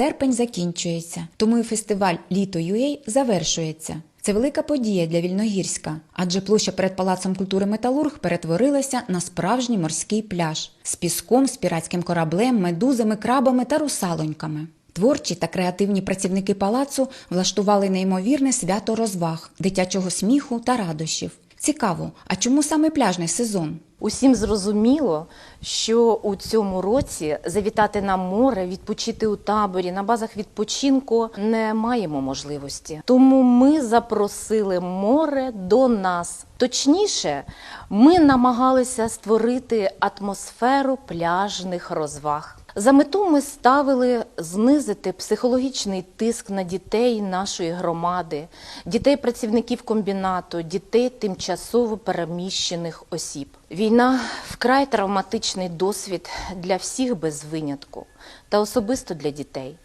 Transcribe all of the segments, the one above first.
серпень закінчується, тому і фестиваль Літо UA завершується. Це велика подія для Вільногірська, адже площа перед Палацом культури Металург перетворилася на справжній морський пляж з піском, з піратським кораблем, медузами, крабами та русалоньками. Творчі та креативні працівники палацу влаштували неймовірне свято розваг, дитячого сміху та радощів. Цікаво, а чому саме пляжний сезон? Усім зрозуміло, що у цьому році завітати на море, відпочити у таборі на базах відпочинку не маємо можливості. Тому ми запросили море до нас. Точніше, ми намагалися створити атмосферу пляжних розваг. За мету ми ставили знизити психологічний тиск на дітей нашої громади, дітей працівників комбінату, дітей тимчасово переміщених осіб. Війна вкрай травматичний досвід для всіх без винятку та особисто для дітей.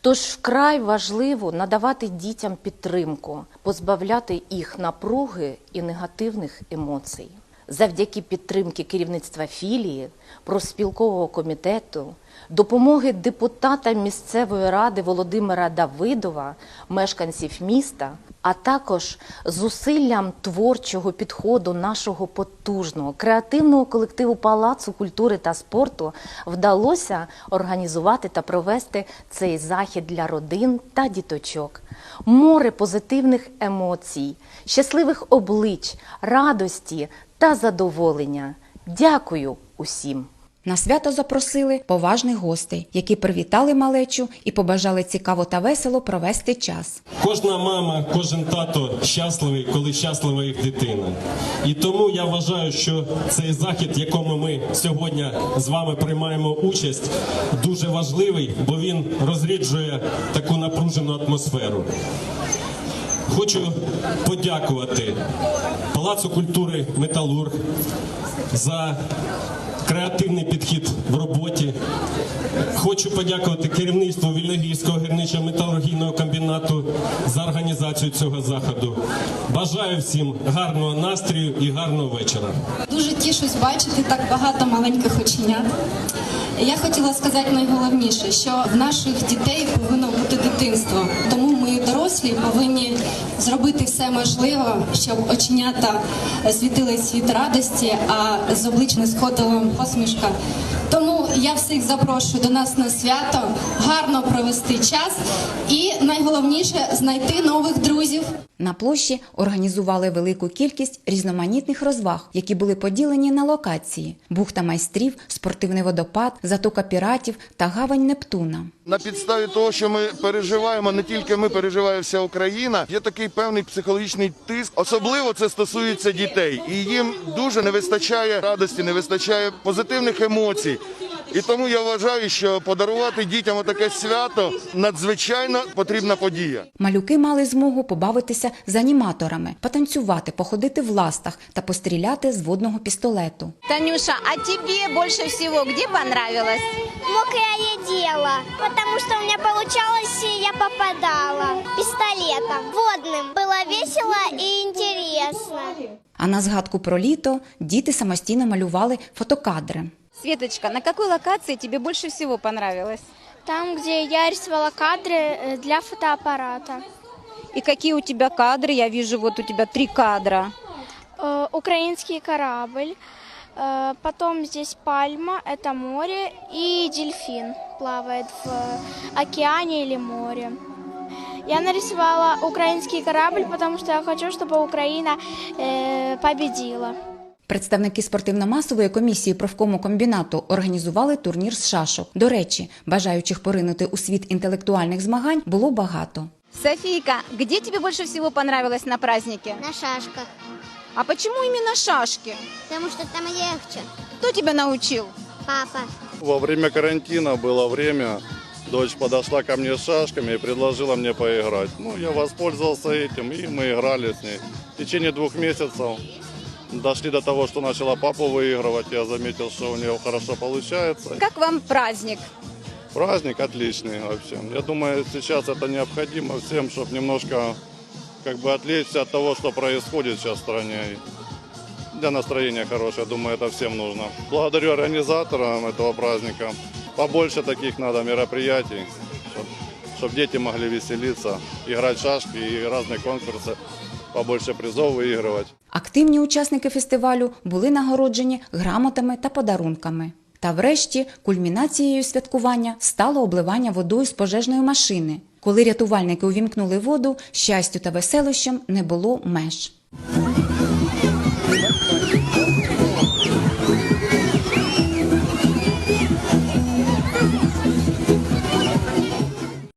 Тож вкрай важливо надавати дітям підтримку, позбавляти їх напруги і негативних емоцій. Завдяки підтримки керівництва філії, профспілкового комітету, допомоги депутата місцевої ради Володимира Давидова, мешканців міста, а також зусиллям творчого підходу нашого потужного креативного колективу Палацу культури та спорту вдалося організувати та провести цей захід для родин та діточок. Море позитивних емоцій, щасливих облич, радості та задоволення. Дякую усім! На свято запросили поважних гостей, які привітали малечу і побажали цікаво та весело провести час. Кожна мама, кожен тато щасливий, коли щаслива їх дитина. І тому я вважаю, що цей захід, в якому ми сьогодні з вами приймаємо участь, дуже важливий, бо він розріджує таку напружену атмосферу. Хочу подякувати Палацу культури Металург за креативний підхід в роботі. Хочу подякувати керівництву Вільногірського гірничо-металургійного комбінату за організацію цього заходу. Бажаю всім гарного настрою і гарного вечора. Дуже тішусь бачити так багато маленьких оченят. Я хотіла сказати найголовніше, що в наших дітей повинно бути дитинство. Тому ми, дорослі, повинні зробити все можливе, щоб оченята світились від радості, а з облич не сходила посмішка. Тому я всіх запрошую до нас на свято, гарно провести час і найголовніше знайти нових друзів. На площі організували велику кількість різноманітних розваг, які були поділені на локації: бухта майстрів, спортивний водопад, затока піратів та гавань Нептуна. На підставі того, що ми переживаємо, не тільки ми переживає вся Україна. Є такий певний психологічний тиск. Особливо це стосується дітей, і їм дуже не вистачає радості, не вистачає позитивних емоцій. І тому я вважаю, що подарувати дітям таке свято надзвичайно потрібна подія. Малюки мали змогу побавитися з аніматорами, потанцювати, походити в ластах та постріляти з водного пістолету. Танюша, а тебе больше всего где понравилось? Мокрое дело, потому что у меня получалось, и я попадала пистолетом водным. Было весело и интересно. А на згадку про літо діти самостійно малювали фотокадри. Светочка, на какой локации тебе больше всего понравилось? Там, где я рисовала кадры э, для фотоаппарата. И какие у тебя кадры? Я вижу, вот у тебя три кадра. Э, Украинский корабль. Э, Потом здесь пальма, это море, и дельфин плавает в океане или море. Я нарисовала украинский корабль, потому что я хочу, чтобы Украина э, победила. Представники спортивно-масової комісії профкому комбінату організували турнір з шашок. До речі, бажаючих поринути у світ інтелектуальних змагань було багато. Софийка, где тебе больше всего понравилось на празднике? На шашках, А почему именно шашки? потому что там легче. Кто тебя научил? Папа. Во время карантина было время, дочь подошла ко мне с шашками и предложила мне поиграть. Ну, я воспользовался этим, и мы играли с ней. В течение двух месяцев дошли до того, что начала папу выигрывать. Я заметил, что у нее хорошо получается. Как вам праздник? Праздник отличный вообще. Я думаю, сейчас это необходимо всем, чтобы немножко как бы отвлечься от того, что происходит сейчас в стране. Для настроения хорошее, думаю, это всем нужно. Благодарю организаторам этого праздника. Побольше таких надо мероприятий, чтобы дети могли веселиться, играть в шашки и разные конкурсы, побольше призов выигрывать. Активні учасники фестивалю були нагороджені грамотами та подарунками. Та врешті кульмінацією святкування стало обливання водою з пожежної машини. Коли рятувальники увімкнули воду, щастю та веселищем не було меж.